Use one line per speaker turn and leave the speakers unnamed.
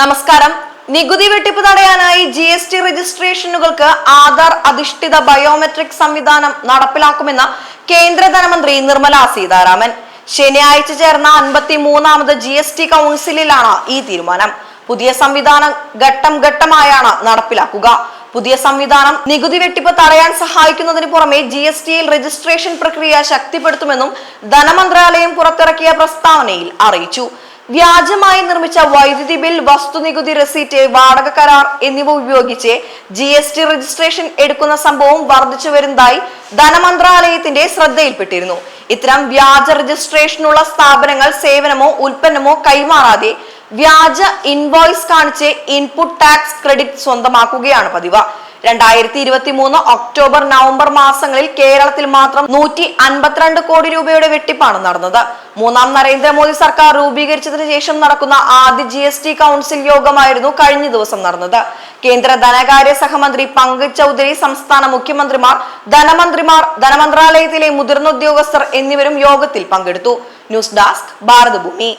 നമസ്കാരം. നികുതി വെട്ടിപ്പ് തടയാനായി ജി എസ് ടി രജിസ്ട്രേഷനുകൾക്ക് ആധാർ അധിഷ്ഠിത ബയോമെട്രിക് സംവിധാനം നടപ്പിലാക്കുമെന്ന് കേന്ദ്ര ധനമന്ത്രി നിർമ്മല സീതാരാമൻ. ശനിയാഴ്ച ചേർന്ന അൻപത്തി മൂന്നാമത് ജി എസ് ടി കൗൺസിലിലാണ് ഈ തീരുമാനം. പുതിയ സംവിധാനം ഘട്ടം ഘട്ടമായാണ് നടപ്പിലാക്കുക. പുതിയ സംവിധാനം നികുതി വെട്ടിപ്പ് തടയാൻ സഹായിക്കുന്നതിന് പുറമെ ജി എസ് ടിയിൽ രജിസ്ട്രേഷൻ പ്രക്രിയ ശക്തിപ്പെടുത്തുമെന്നും ധനമന്ത്രാലയം പുറത്തിറക്കിയ പ്രസ്താവനയിൽ അറിയിച്ചു. വ്യാജമായി നിർമ്മിച്ച വൈദ്യുതി ബിൽ വസ്തുനികുതി റെസീറ്റ് വാടക കരാർ എന്നിവ ഉപയോഗിച്ച് ജി എസ് ടി രജിസ്ട്രേഷൻ എടുക്കുന്ന സംഭവം വർദ്ധിച്ചു വരുന്നതായി ധനമന്ത്രാലയത്തിന്റെ ശ്രദ്ധയിൽപ്പെട്ടിരുന്നു. ഇത്തരം വ്യാജ രജിസ്ട്രേഷനുള്ള സ്ഥാപനങ്ങൾ സേവനമോ ഉൽപ്പന്നമോ കൈമാറാതെ വ്യാജ ഇൻവോയ്സ് കാണിച്ച് ഇൻപുട്ട് ടാക്സ് ക്രെഡിറ്റ് സ്വന്തമാക്കുകയാണ് പതിവ്. രണ്ടായിരത്തി ഇരുപത്തി മൂന്ന് ഒക്ടോബർ നവംബർ മാസങ്ങളിൽ കേരളത്തിൽ മാത്രം നൂറ്റി അൻപത്തിരണ്ട് കോടി രൂപയുടെ വെട്ടിപ്പാണ് നടന്നത്. മൂന്നാം നരേന്ദ്രമോദി സർക്കാർ രൂപീകരിച്ചതിന് ശേഷം നടക്കുന്ന ആദ്യ ജി എസ് ടി കൗൺസിൽ യോഗമായിരുന്നു കഴിഞ്ഞ ദിവസം നടന്നത്. കേന്ദ്ര ധനകാര്യ സഹമന്ത്രി പങ്കജ് ചൗധരി സംസ്ഥാന മുഖ്യമന്ത്രിമാർ ധനമന്ത്രിമാർ ധനമന്ത്രാലയത്തിലെ മുതിർന്ന ഉദ്യോഗസ്ഥർ എന്നിവരും യോഗത്തിൽ പങ്കെടുത്തു. News desk Bharathbhoomi.